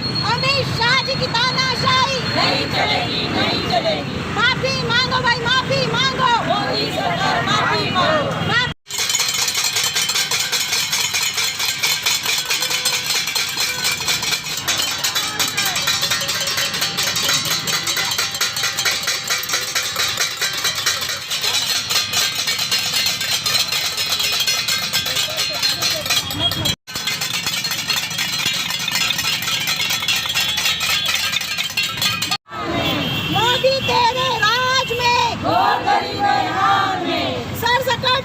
अमित शाह जी की तानाशाही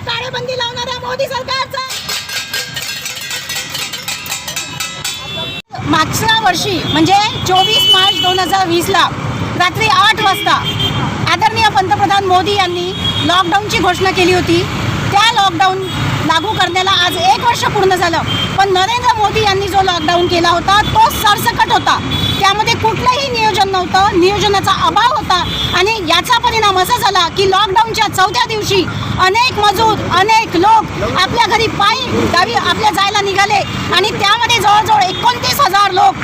टाळेबंदी लावणाऱ्या मोदी सरकारचा. मागच्या वर्षी म्हणजे चोवीस मार्च दोन हजार वीसला रात्री आठ वाजता आदरणीय पंतप्रधान मोदी यांनी लॉकडाऊनची घोषणा केली होती. त्या लॉकडाऊन लागू करण्याला आज एक वर्ष पूर्ण झालं. पण नरेंद्र मोदी यांनी जो लॉकडाऊन केला होता तो सरसकट होता. त्यामध्ये कुठलंही नियोजन नव्हतं. नियोजनाचा अभाव होता. आणि याचा परिणाम असा झाला की लॉकडाऊनच्या चौथ्या दिवशी अनेक मजूर अनेक लोक आपल्या घरी पायी गावी आपल्या जायला निघाले. आणि त्यामध्ये जवळजवळ एकोणतीस हजार लोक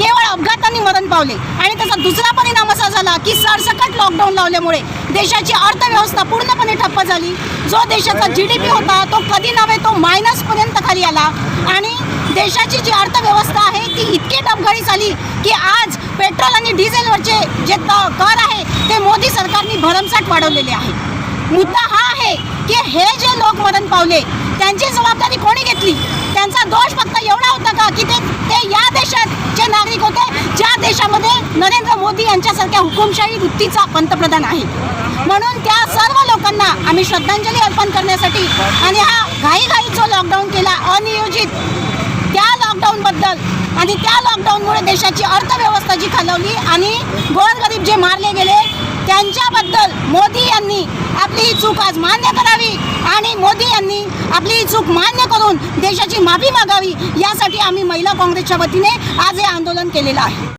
केवळ अपघातांनी मरण पावले. आणि त्याचा दुसरा परिणाम असा झाला की सरसकट लॉकडाऊन लावल्यामुळे देशाची अर्थव्यवस्था पूर्णपणे ठप्प झाली. जो देशाचा जी डी पी होता तो कधी नव्हे तो मायनसपर्यंत खाली आला. आणि देशाची जी अर्थव्यवस्था आहे ती इतकी डबघाडी झाली की आज पेट्रोल आणि डिझेलवरचे जे त- कर आहे ते मोदी सरकारने भरमसाठ वाढवलेले आहे. मुद्दा हा आहे की हे जे लोक मरण पावले त्यांची जबाबदारी कोणी घेतली? त्यांचा दोष फक्त एवढा होता का की ते ते या देशात जे नागरिक होते ज्या देशामध्ये नरेंद्र मोदी यांच्यासारख्या हुकुमशाही वृत्तीचा पंतप्रधान आहे. म्हणून त्या सर्व लोकांना आम्ही श्रद्धांजली अर्पण करण्यासाठी आणि हा घाईघाई जो लॉकडाऊन केला अनियोजित. त्या लॉकडाऊनबद्दल आणि त्या लॉकडाऊनमुळे देशाची अर्थव्यवस्था जी खालवली आणि गोरगरीब जे मारले गेले त्यांच्याबद्दल मोदी यांनी आपली ही चूक आज मान्य करावी आणि मोदी यांनी आपली ही चूक मान्य करून देशाची माफी मागावी यासाठी आम्ही महिला काँग्रेसच्या वतीने आज हे आंदोलन केलेलं आहे.